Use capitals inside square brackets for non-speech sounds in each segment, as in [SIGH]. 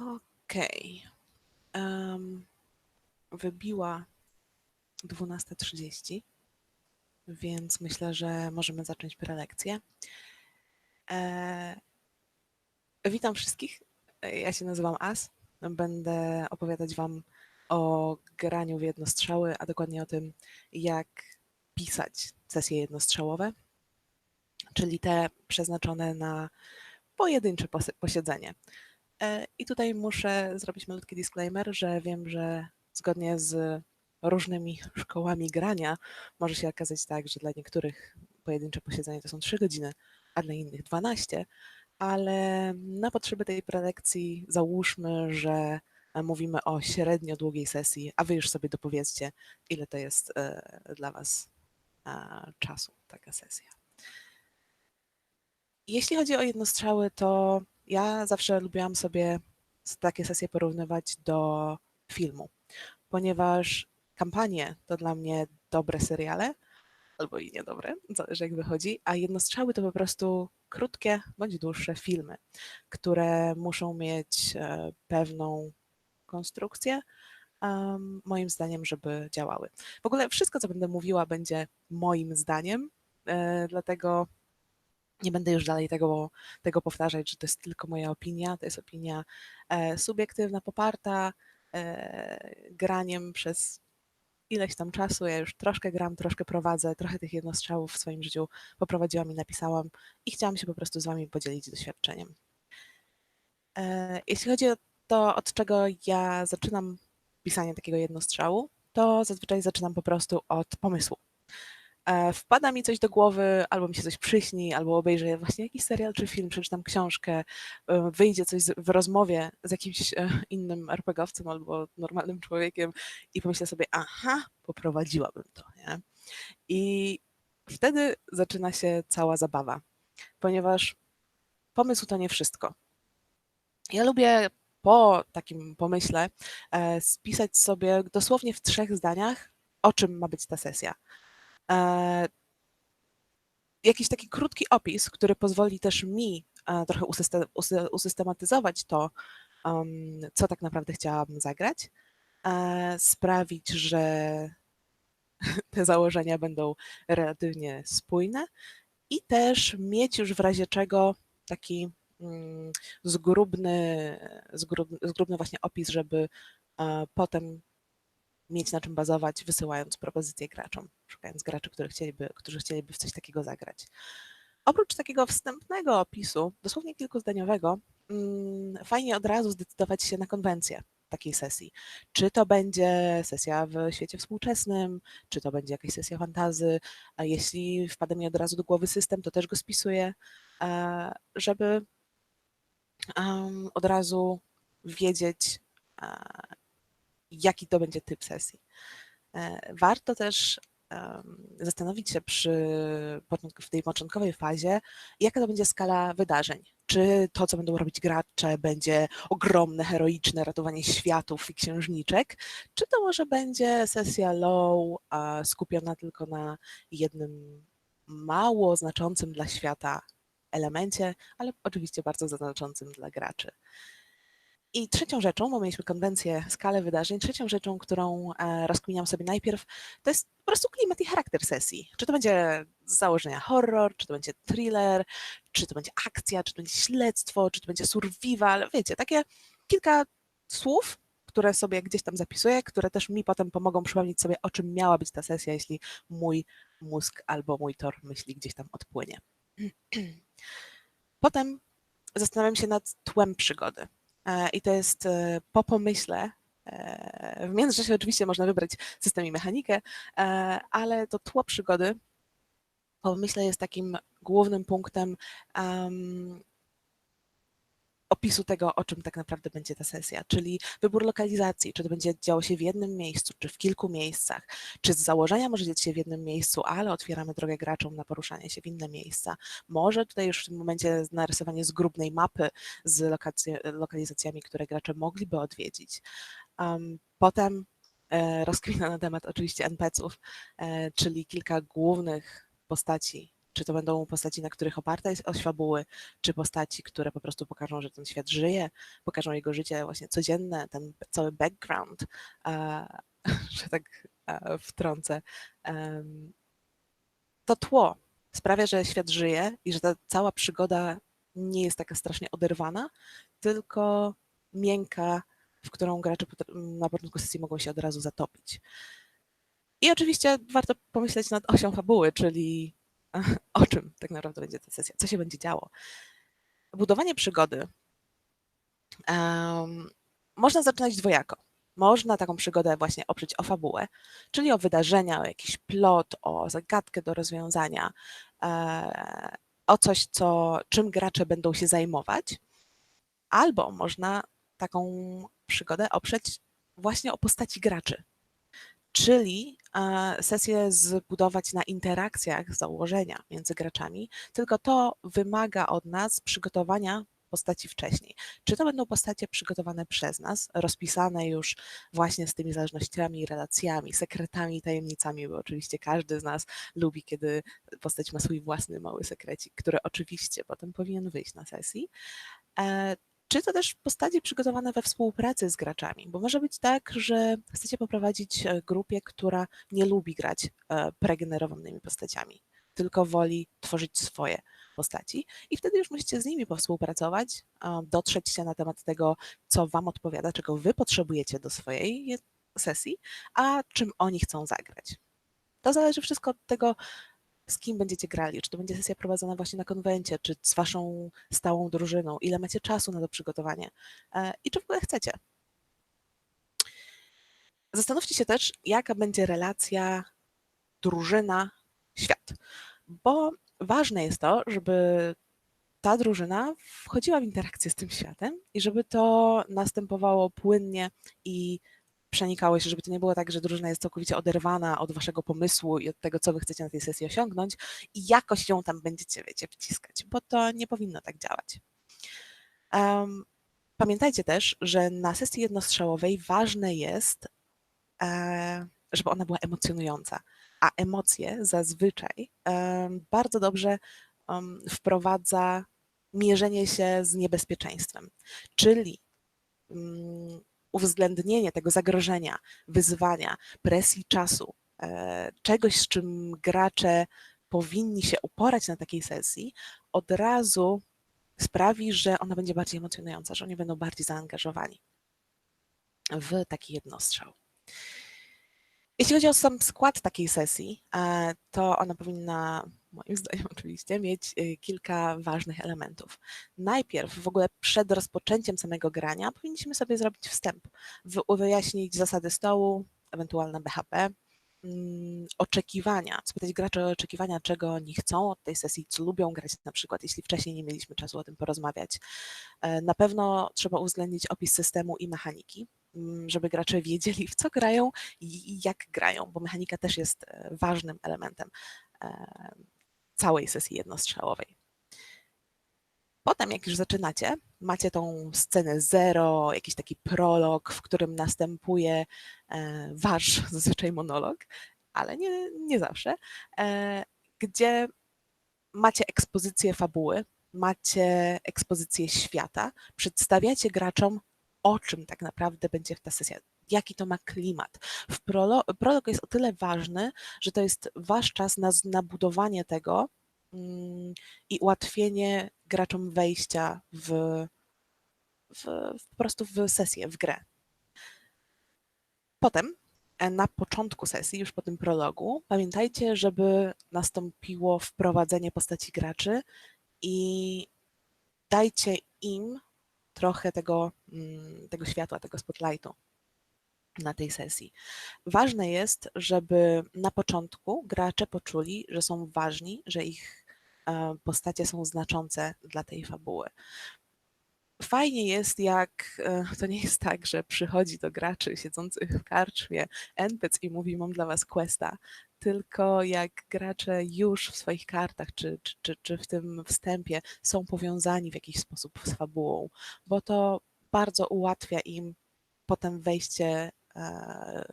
Okej. Wybiła 12.30, więc myślę, że możemy zacząć prelekcję. E, witam wszystkich. E, Ja się nazywam As. Będę opowiadać Wam o graniu w jednostrzały, a dokładnie o tym, jak pisać sesje jednostrzałowe, czyli te przeznaczone na pojedyncze pos- posiedzenie. E, I tutaj muszę zrobić malutki disclaimer, że wiem, że zgodnie z różnymi [LAUGHS] szkołami grania może się okazać tak, że dla niektórych pojedyncze posiedzenie to są 3 godziny, a dla innych 12, ale na potrzeby tej prelekcji załóżmy, że mówimy o średnio długiej sesji, a wy już sobie dopowiedzcie, ile to jest e, dla was czasu taka sesja. Jeśli chodzi o jednostrzały, to ja zawsze lubiłam sobie takie sesje porównywać do filmu, ponieważ kampanie to dla mnie dobre seriale, albo i niedobre, zależy jak wychodzi, a jednostrzały to po prostu krótkie bądź dłuższe filmy, które muszą mieć e, pewną konstrukcję, em, moim zdaniem, żeby działały. W ogóle wszystko, co będę mówiła, będzie moim zdaniem, e, dlatego nie będę już dalej tego, tego powtarzać, że to jest tylko moja opinia. To jest opinia e, subiektywna, poparta e, graniem przez ileś tam czasu. Ja już troszkę gram, troszkę prowadzę, trochę tych jednostrzałów w swoim życiu poprowadziłam i napisałam i chciałam się po prostu z Wami podzielić doświadczeniem. E, jeśli chodzi o to, od czego ja zaczynam pisanie takiego jednostrzału, to zazwyczaj zaczynam po prostu od pomysłu wpada mi coś do głowy, albo mi się coś przyśni, albo obejrzę właśnie jakiś serial czy film, przeczytam książkę, e, wyjdzie coś w rozmowie z jakimś e, innym RPGowcem albo normalnym człowiekiem i pomyślę sobie, aha, poprowadziłabym to, nie? I wtedy zaczyna się cała zabawa, ponieważ pomysł to nie wszystko. Ja lubię po takim pomyśle e, spisać sobie dosłownie w trzech zdaniach, o czym ma być ta sesja e, jakiś taki krótki opis, który pozwoli też mi e, trochę usyste- usy- usystematyzować to, co tak naprawdę chciałabym zagrać, e, sprawić, że [LAUGHS] te założenia będą relatywnie spójne i też mieć już w razie czego taki mm, zgrubny, zgrubny, zgrubny właśnie opis, żeby e, potem mieć na czym bazować, wysyłając propozycje graczom, szukając graczy, którzy chcieliby, którzy chcieliby w coś takiego zagrać. Oprócz takiego wstępnego opisu, dosłownie kilkuzdaniowego, mm, fajnie od razu zdecydować się na konwencję takiej sesji. Czy to będzie sesja w świecie współczesnym, czy to będzie jakaś sesja fantazy, jeśli wpada mi od razu do głowy system, to też go spisuję, e, żeby od razu wiedzieć, e, jaki to będzie typ sesji. E, Warto też zastanowić się przy w tej początkowej fazie, jaka to będzie skala wydarzeń. Czy to, co będą robić gracze, będzie ogromne, heroiczne ratowanie światów i księżniczek, czy to może będzie sesja low, skupiona tylko na jednym mało znaczącym dla świata elemencie, ale oczywiście bardzo znaczącym dla graczy. I trzecią rzeczą, bo mieliśmy konwencję, skalę wydarzeń, trzecią rzeczą, którą e, rozkminiam sobie najpierw, to jest po prostu klimat i charakter sesji. Czy to będzie z założenia horror, czy to będzie thriller, czy to będzie akcja, czy to będzie śledztwo, czy to będzie survival, wiecie, takie kilka słów, które sobie gdzieś tam zapisuję, które też mi potem pomogą przypomnieć sobie, o czym miała być ta sesja, jeśli mój mózg albo mój tor myśli gdzieś tam odpłynie. [CLEARS THROAT] Potem zastanawiam się nad tłem przygody. E, I to jest e, po pomyśle. e, W międzyczasie oczywiście można wybrać system i mechanikę, ale to tło przygody po pomyśle jest takim głównym punktem em, opisu tego, o czym tak naprawdę będzie ta sesja, czyli wybór lokalizacji, czy to będzie działo się w jednym miejscu, czy w kilku miejscach, czy z założenia może dziać się w jednym miejscu, ale otwieramy drogę graczom na poruszanie się w inne miejsca. Może tutaj już w tym momencie narysowanie zgrubnej mapy z lokalizacjami, które gracze mogliby odwiedzić. Um, potem e, rozkmina na temat oczywiście NPC-ów, e, czyli kilka głównych postaci, Czy to będą postaci, na których oparta jest oś fabuły, czy postaci, które po prostu pokażą, że ten świat żyje, pokażą jego życie właśnie codzienne, ten cały background, [LAUGHS] że tak wtrącę. To tło sprawia, że świat żyje i że ta cała przygoda nie jest taka strasznie oderwana, tylko miękka, w którą gracze na początku sesji mogą się od razu zatopić. I oczywiście warto pomyśleć nad osią fabuły, czyli [LAUGHS] o czym tak naprawdę będzie ta sesja, co się będzie działo. Budowanie przygody em, można zaczynać dwojako. Można taką przygodę właśnie oprzeć o fabułę, czyli o wydarzenia, o jakiś plot, o zagadkę do rozwiązania, e, o coś, co, czym gracze będą się zajmować, albo można taką przygodę oprzeć właśnie o postaci graczy, czyli sesję zbudować na interakcjach założenia między graczami, tylko to wymaga od nas przygotowania postaci wcześniej. Czy to będą postacie przygotowane przez nas, rozpisane już właśnie z tymi zależnościami, relacjami, sekretami tajemnicami, bo oczywiście każdy z nas lubi, kiedy postać ma swój własny mały sekrecik, który oczywiście potem powinien wyjść na sesji. Czy to też postacie przygotowane we współpracy z graczami? Bo może być tak, że chcecie poprowadzić e, grupie, która nie lubi grać e, pregenerowanymi postaciami, tylko woli tworzyć swoje postaci i wtedy już musicie z nimi powspółpracować, dotrzeć się na temat tego, co Wam odpowiada, czego Wy potrzebujecie do swojej je- sesji, a czym oni chcą zagrać. To zależy wszystko od tego, z kim będziecie grali, czy to będzie sesja prowadzona właśnie na konwencie, czy z waszą stałą drużyną, ile macie czasu na to przygotowanie? E, i czy w ogóle chcecie. Zastanówcie się też, jaka będzie relacja drużyna-świat, bo ważne jest to, żeby ta drużyna wchodziła w interakcję z tym światem i żeby to następowało płynnie i przenikało się, żeby to nie było tak, że drużyna jest całkowicie oderwana od waszego pomysłu i od tego, co wy chcecie na tej sesji osiągnąć i jakoś ją tam będziecie, wiecie, wciskać, bo to nie powinno tak działać. Em, pamiętajcie też, że na sesji jednostrzałowej ważne jest, e, żeby ona była emocjonująca, a emocje zazwyczaj em, bardzo dobrze em, wprowadza mierzenie się z niebezpieczeństwem, czyli mm, uwzględnienie tego zagrożenia, wyzwania, presji czasu, e, czegoś, z czym gracze powinni się uporać na takiej sesji, od razu sprawi, że ona będzie bardziej emocjonująca, że oni będą bardziej zaangażowani w taki jednostrzał. Jeśli chodzi o sam skład takiej sesji, e, to ona powinna, moim zdaniem [LAUGHS] oczywiście, mieć y, kilka ważnych elementów. Najpierw w ogóle przed rozpoczęciem samego grania powinniśmy sobie zrobić wstęp, wy- wyjaśnić zasady stołu, ewentualne BHP, mm, oczekiwania, spytać graczy o oczekiwania, czego oni chcą od tej sesji, co lubią grać na przykład, jeśli wcześniej nie mieliśmy czasu o tym porozmawiać. E, Na pewno trzeba uwzględnić opis systemu i mechaniki, żeby gracze [LAUGHS] wiedzieli, w co grają i jak grają, bo mechanika też jest e, ważnym elementem e, całej sesji jednostrzałowej. Potem, jak już zaczynacie, macie tą scenę zero, jakiś taki prolog, w którym następuje e, wasz [LAUGHS] zazwyczaj monolog, ale nie, nie zawsze, gdzie macie ekspozycję fabuły, macie ekspozycję świata, przedstawiacie graczom, o czym tak naprawdę będzie ta sesja, jaki to ma klimat. W prolo prolog jest o tyle ważny, że to jest wasz czas na nabudowanie tego mm, i ułatwienie graczom wejścia w, w, w po prostu w sesję, w grę. Potem e, na początku sesji, już po tym prologu, pamiętajcie, żeby nastąpiło wprowadzenie postaci graczy i dajcie im trochę tego, mm, tego światła, tego spotlightu na tej sesji. Ważne jest, żeby na początku gracze poczuli, że są ważni, że ich e, postacie są znaczące dla tej fabuły. Fajnie jest, jak e, to nie jest tak, że przychodzi do graczy siedzących w karczmie NPC i mówi: Mam dla was questa, tylko jak gracze już w swoich kartach czy, czy, czy, czy w tym wstępie są powiązani w jakiś sposób z fabułą, bo to bardzo ułatwia im potem wejście, e,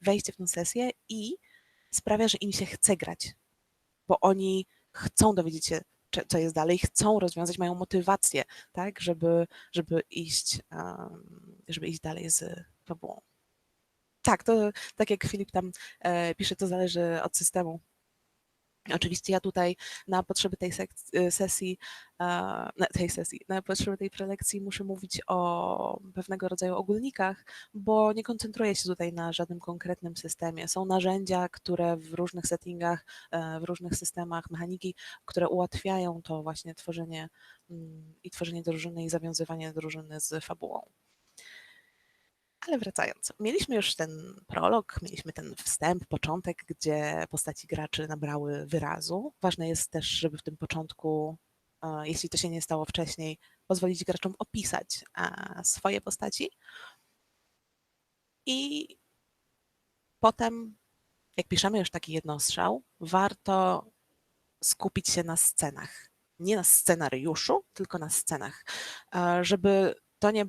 wejście w tę sesję i sprawia, że im się chce grać, bo oni chcą dowiedzieć się, co jest dalej, chcą rozwiązać, mają motywację, tak, żeby, żeby iść, żeby iść dalej z fabułą. Tak, to tak jak Filip tam e, pisze, to zależy od systemu. Oczywiście ja tutaj na potrzeby tej y, sesji, e, tej sesji, na potrzeby tej prelekcji muszę mówić o pewnego rodzaju ogólnikach, bo nie koncentruję się tutaj na żadnym konkretnym systemie. Są narzędzia, które w różnych settingach, e, w różnych systemach mechaniki, które ułatwiają to właśnie tworzenie mm, i tworzenie drużyny i zawiązywanie drużyny z fabułą. Ale wracając, mieliśmy już ten prolog, mieliśmy ten wstęp, początek, gdzie postaci graczy nabrały wyrazu. Ważne jest też, żeby w tym początku, e, jeśli to się nie stało wcześniej, pozwolić graczom opisać e, swoje postaci. I potem, jak piszemy już taki jednostrzał, warto skupić się na scenach. Nie na scenariuszu, tylko na scenach, e, żeby to nie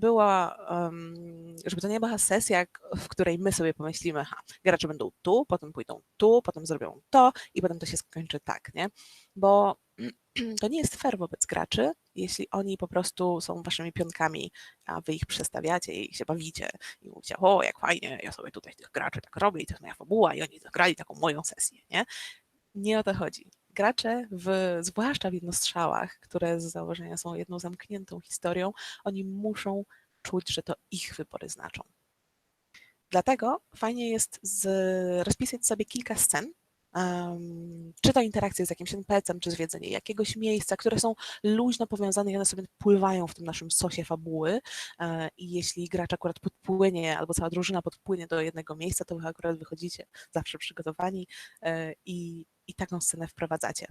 żeby to nie była sesja, w której my sobie pomyślimy, ha, gracze będą tu, potem pójdą tu, potem zrobią to i potem to się skończy tak, nie? Bo [CLEARS THROAT] to nie jest fair wobec graczy, jeśli oni po prostu są waszymi pionkami, a wy ich przestawiacie i się bawicie i mówicie, o jak fajnie, ja sobie tutaj tych graczy tak robię i to jest moja fabuła i oni zagrali taką moją sesję, nie? Nie o to chodzi. Gracze, w, zwłaszcza w jednostrzałach, które z założenia są jedną zamkniętą historią, oni muszą czuć, że to ich wybory znaczą. Dlatego fajnie jest z, rozpisać sobie kilka scen, em, czy to interakcje z jakimś NPC-em, czy zwiedzenie jakiegoś miejsca, które są luźno powiązane i one sobie pływają w tym naszym sosie fabuły. e, I jeśli gracz akurat podpłynie, albo cała drużyna podpłynie do jednego miejsca, to wy akurat wychodzicie zawsze przygotowani e, i, i taką scenę wprowadzacie.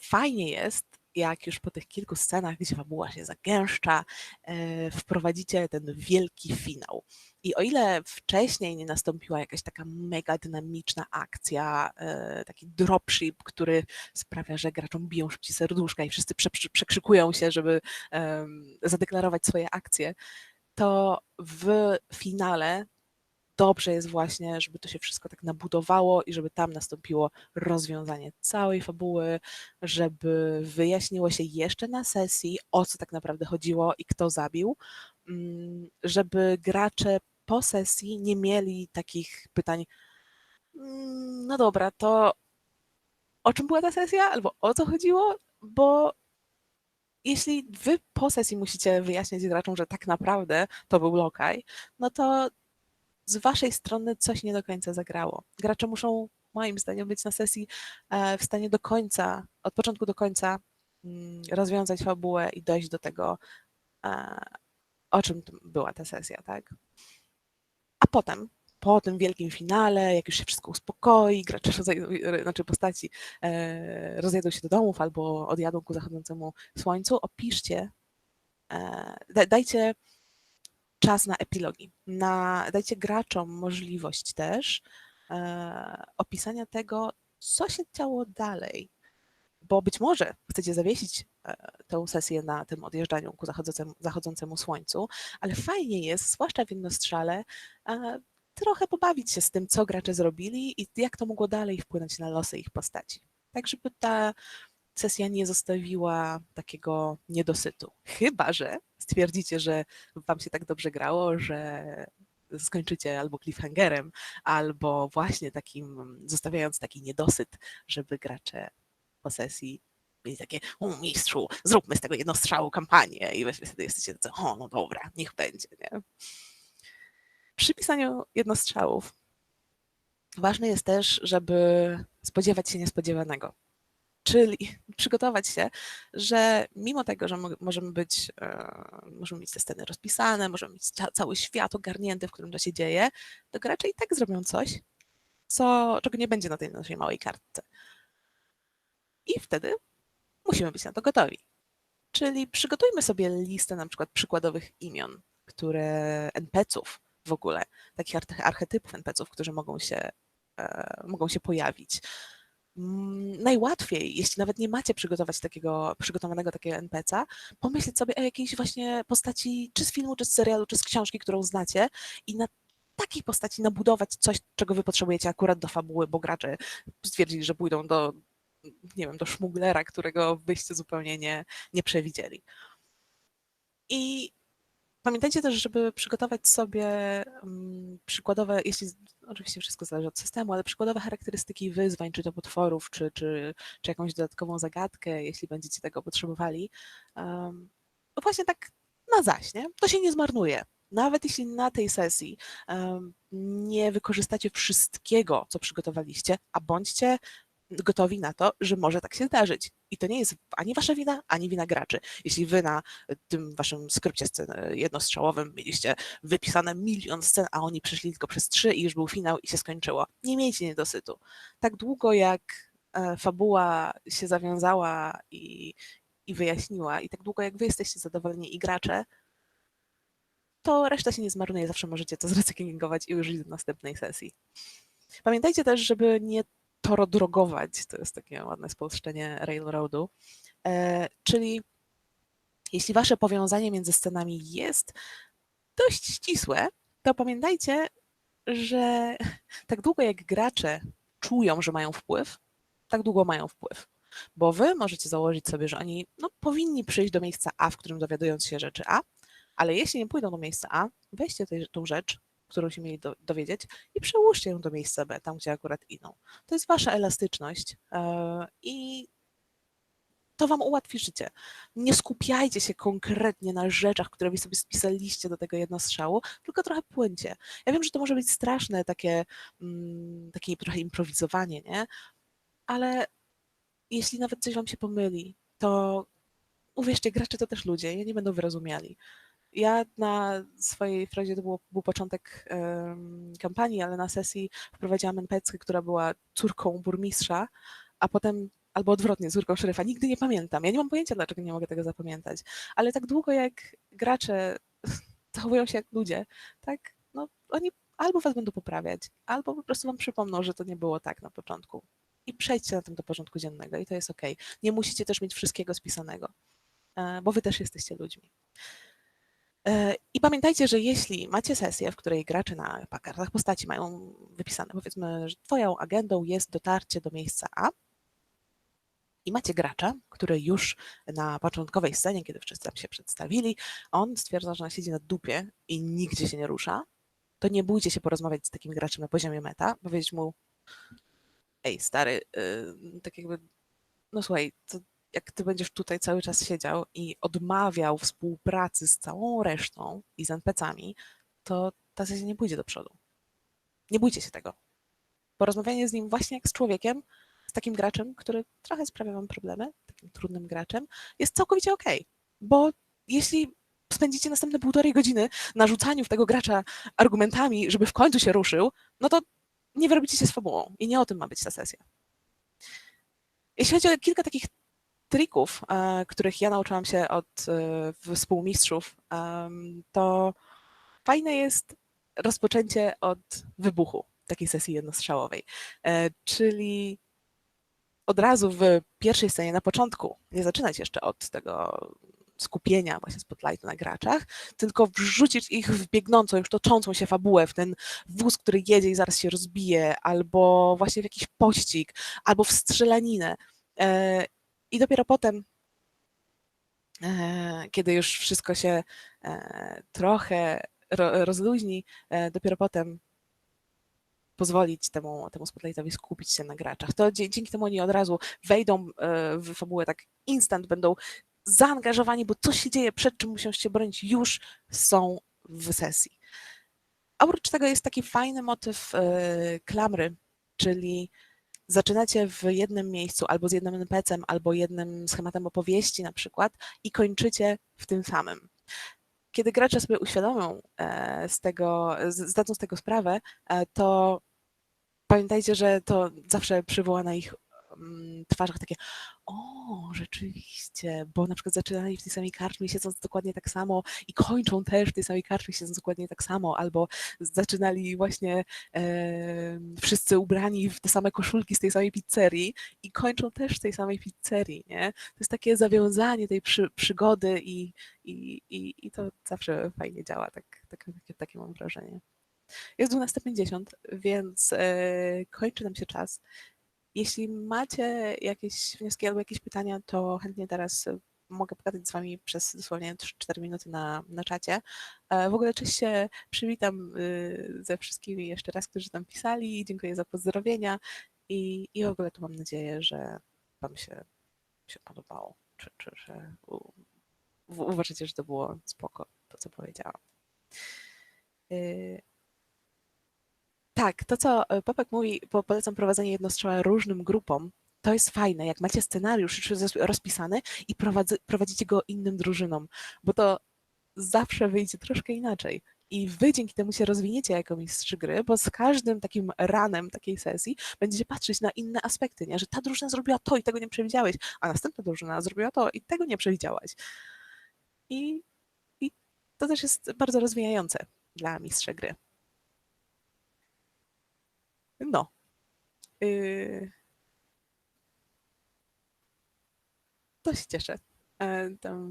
Fajnie jest, jak już po tych kilku scenach, gdzie fabuła się zagęszcza, e, wprowadzicie ten wielki finał. I o ile wcześniej nie nastąpiła jakaś taka mega dynamiczna akcja, e, taki dropship, który sprawia, że graczom biją szybciej serduszka i wszyscy prze, prze- przekrzykują się, żeby zadeklarować swoje akcje, to w finale dobrze jest właśnie, żeby to się wszystko tak nabudowało i żeby tam nastąpiło rozwiązanie całej fabuły, żeby wyjaśniło się jeszcze na sesji, o co tak naprawdę chodziło i kto zabił, mm, żeby gracze po sesji nie mieli takich pytań, "Mm, no dobra, to o czym była ta sesja? Albo o co chodziło, bo jeśli wy po sesji musicie wyjaśniać graczom, że tak naprawdę to był lokaj, no to z waszej strony coś nie do końca zagrało. Gracze muszą, moim zdaniem, być na sesji e, w stanie do końca, od początku do końca mm, rozwiązać fabułę i dojść do tego, e, o czym była ta sesja, tak? A potem, po tym wielkim finale, jak już się wszystko uspokoi, gracze rozejdą, znaczy postaci e, rozejdą się do domów albo odjadą ku zachodzącemu słońcu, opiszcie, da- dajcie czas na epilogi. Na, dajcie graczom możliwość też e, opisania tego, co się działo dalej. Bo być może chcecie zawiesić e, tę sesję na tym odjeżdżaniu ku zachodzącemu, zachodzącemu słońcu, ale fajnie jest, zwłaszcza w jednostrzale, e, trochę pobawić się z tym, co gracze zrobili i jak to mogło dalej wpłynąć na losy ich postaci. Tak, żeby ta sesja nie zostawiła takiego niedosytu. Chyba, że stwierdzicie, że wam się tak dobrze grało, że skończycie albo cliffhangerem, albo właśnie takim, zostawiając taki niedosyt, żeby gracze po sesji mieli takie, o mistrzu, zróbmy z tego jednostrzału kampanię i wy wtedy jesteście tacy, o no dobra, niech będzie, nie? Przy pisaniu jednostrzałów ważne jest też, żeby spodziewać się niespodziewanego. Czyli [LAUGHS] przygotować się, że mimo tego, że mo- możemy być, e, możemy mieć te sceny rozpisane, możemy mieć ca- cały świat ogarnięty, w którym to się dzieje, to gracze i tak zrobią coś, co, czego nie będzie na tej naszej małej kartce. I wtedy musimy być na to gotowi. Czyli przygotujmy sobie listę na przykład przykładowych imion, które NPC-ów w ogóle, takich arche- archetypów NPC-ów, którzy mogą się, e, mogą się pojawić. Mm, Najłatwiej, jeśli nawet nie macie przygotować takiego, przygotowanego takiego NPC-a, pomyśleć sobie o jakiejś właśnie postaci, czy z filmu, czy z serialu, czy z książki, którą znacie i na takiej postaci nabudować coś, czego wy potrzebujecie akurat do fabuły, bo gracze stwierdzili, że pójdą do nie wiem, do szmuglera, którego wyście zupełnie nie, nie przewidzieli. I Pamiętajcie też, żeby przygotować sobie um, przykładowe, jeśli oczywiście wszystko zależy od systemu, ale przykładowe charakterystyki wyzwań, czy to potworów, czy, czy, czy jakąś dodatkową zagadkę, jeśli będziecie tego potrzebowali. No właśnie tak na zaś, nie? To się nie zmarnuje. Nawet jeśli na tej sesji nie wykorzystacie wszystkiego, co przygotowaliście, a bądźcie gotowi na to, że może tak się zdarzyć. I to nie jest ani wasza wina, ani wina graczy. Jeśli wy na tym waszym skrypcie scen jednostrzałowym mieliście wypisane milion scen, a oni przeszli tylko przez trzy i już był finał i się skończyło. Nie miejcie niedosytu. Tak długo jak e, fabuła się zawiązała i, i wyjaśniła i tak długo jak wy jesteście zadowoleni i gracze, to reszta się nie zmarnuje. Zawsze możecie to [LAUGHS] zrecyklingować i użyć do następnej sesji. Pamiętajcie też, żeby nie torodrogować, to jest takie ładne spolszczenie railroadu, e, czyli jeśli wasze powiązanie między scenami jest dość ścisłe, to pamiętajcie, że [LAUGHS] tak długo jak gracze czują, że mają wpływ, tak długo mają wpływ. Bo wy możecie założyć sobie, że oni no, powinni przyjść do miejsca A, w którym dowiadując się rzeczy A, ale jeśli nie pójdą do miejsca A, weźcie tą rzecz, którą się mieli do, dowiedzieć i przełóżcie ją do miejsca B, tam gdzie akurat idą. To jest wasza elastyczność yy, i to wam ułatwi życie. Nie skupiajcie się konkretnie na rzeczach, które wy sobie spisaliście do tego jednostrzału, tylko trochę płyńcie. Ja wiem, że to może być straszne, takie, mm, takie trochę improwizowanie, nie? Ale jeśli nawet coś wam się pomyli, to uwierzcie, gracze to też ludzie, ja nie będą wyrozumiali ja na swojej frazie to było, był początek um, kampanii, ale na sesji wprowadziłam NPC, która była córką burmistrza, a potem albo odwrotnie, córką szeryfa. Nigdy nie pamiętam. Ja nie mam pojęcia, dlaczego nie mogę tego zapamiętać. Ale tak długo jak gracze [LAUGHS] zachowują się jak ludzie, tak, no oni albo was będą poprawiać, albo po prostu wam przypomną, że to nie było tak na początku. I przejdźcie na tym do porządku dziennego i to jest ok. Nie musicie też mieć wszystkiego spisanego, e, bo wy też jesteście ludźmi. E, I pamiętajcie, że jeśli macie sesję, w której gracze na kartach postaci mają wypisane, powiedzmy, że twoją agendą jest dotarcie do miejsca A i macie gracza, który już na początkowej scenie, kiedy wszyscy tam się przedstawili, on stwierdza, że on siedzi na dupie i nigdzie się nie rusza, to nie bójcie się porozmawiać z takim graczem na poziomie meta, powiedzieć mu ej stary, yy, tak jakby no słuchaj, to jak ty będziesz tutaj cały czas siedział i odmawiał współpracy z całą resztą i z NPC-ami, to ta sesja nie pójdzie do przodu. Nie bójcie się tego. Porozmawianie z nim właśnie jak z człowiekiem, z takim graczem, który trochę sprawia wam problemy, takim trudnym graczem, jest całkowicie okej. Okay. Bo jeśli spędzicie następne półtorej godziny na rzucaniu w tego gracza argumentami, żeby w końcu się ruszył, no to nie wyrobicie się z fabułą i nie o tym ma być ta sesja. Jeśli chodzi o kilka takich trików, e, których ja nauczyłam się od e, współmistrzów, to fajne jest rozpoczęcie od wybuchu takiej sesji jednostrzałowej. E, czyli od razu w pierwszej scenie, na początku, nie zaczynać jeszcze od tego skupienia właśnie spotlightu na graczach, tylko wrzucić ich w biegnącą, już toczącą się fabułę, w ten wóz, który jedzie i zaraz się rozbije, albo właśnie w jakiś pościg, albo w strzelaninę. I dopiero potem, e, kiedy już wszystko się e, trochę rozluźni, e, dopiero potem pozwolić temu, temu spotlightowi skupić się na graczach. To dzięki temu oni od razu wejdą w fabułę tak instant, będą zaangażowani, bo coś się dzieje, przed czym muszą się bronić, już są w sesji. A oprócz tego jest taki fajny motyw klamry, czyli zaczynacie w jednym miejscu albo z jednym NPC-em, albo jednym schematem opowieści na przykład i kończycie w tym samym. Kiedy gracze sobie uświadomią e, z tego, zdadzą z tego sprawę, e, to pamiętajcie, że to zawsze przywoła na ich twarzach takie, o, rzeczywiście, bo na przykład zaczynali w tej samej karczmie siedząc dokładnie tak samo i kończą też w tej samej karczmie siedząc dokładnie tak samo, albo zaczynali właśnie e, wszyscy ubrani w te same koszulki z tej samej pizzerii i kończą też w tej samej pizzerii, nie? To jest takie zawiązanie tej przy, przygody i, i, i, i to zawsze fajnie działa, tak, tak, takie, takie mam wrażenie. Jest 12.50, więc e, kończy nam się czas. Jeśli macie jakieś wnioski albo jakieś pytania, to chętnie teraz e, mogę pogadać z Wami przez dosłownie 3-4 minuty na, na czacie. E, W ogóle cześć się przywitam y, ze wszystkimi jeszcze raz, którzy tam pisali. Dziękuję za pozdrowienia i, i w ogóle tu mam nadzieję, że Wam się, się podobało, czy, czy że u, uważacie, że to było spoko, to co powiedziałam. Tak, to co e, Popek mówi, bo polecam prowadzenie jednostrzała różnym grupom, to jest fajne, jak macie scenariusz już rozpisany i prowadzy, prowadzicie go innym drużynom, bo to zawsze wyjdzie troszkę inaczej. I wy dzięki temu się rozwiniecie jako mistrz gry, bo z każdym takim ranem takiej sesji będziecie patrzeć na inne aspekty, nie? że ta drużyna zrobiła to i tego nie przewidziałeś, a następna drużyna zrobiła to i tego nie przewidziałaś. I, i to też jest bardzo rozwijające dla mistrza gry. No. Yy... To się cieszę. E, Tam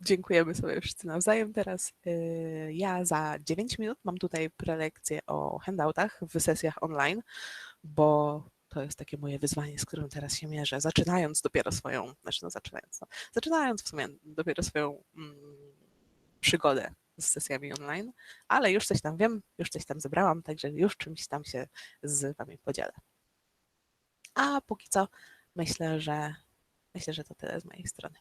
dziękujemy sobie wszyscy nawzajem teraz. Yy, Ja za 9 minut mam tutaj prelekcję o handoutach w sesjach online, bo to jest takie moje wyzwanie, z którym teraz się mierzę, zaczynając dopiero swoją, znaczy no zaczynając, no, zaczynając w sumie dopiero swoją mm, przygodę z sesjami online, ale już coś tam wiem, już coś tam zebrałam, także już czymś tam się z Wami podzielę. A póki co myślę, że myślę, że to tyle z mojej strony.